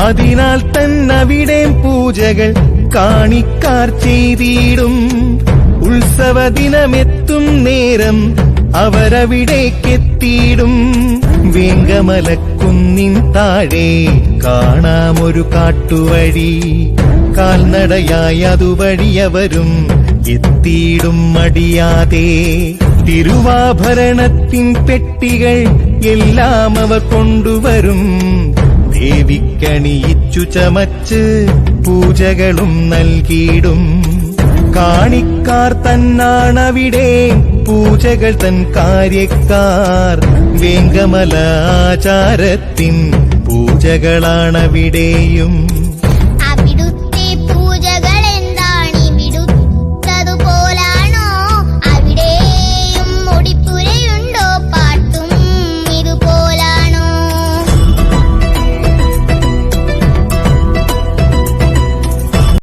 അതിനാൽ തന്നവിടെ പൂജകൾ കാണിക്കാർ ചെയ്തിടും. ഉത്സവ ദിനമെത്തും നേരം അവരവിടേക്കെത്തിയിടും. വേങ്കമലക്കുന്നിൻ താഴെ കാണാമൊരു കാട്ടുവഴി. കാൽനടയായി അതുവഴിയവരും എത്തിയിടും മടിയാതെ. തിരുവാഭരണത്തിൻ പെട്ടികൾ എല്ലാം അവർ കൊണ്ടുവരും. ദേവിക്കണിയിച്ചു ചമച്ച് പൂജകളും നൽകിയിടും. കാണിക്കാർ തന്നാണവിടെ പൂജകൾ തൻ കാര്യക്കാർ. വേങ്കമല ആചാരത്തിൻ പൂജകളാണവിടെയും.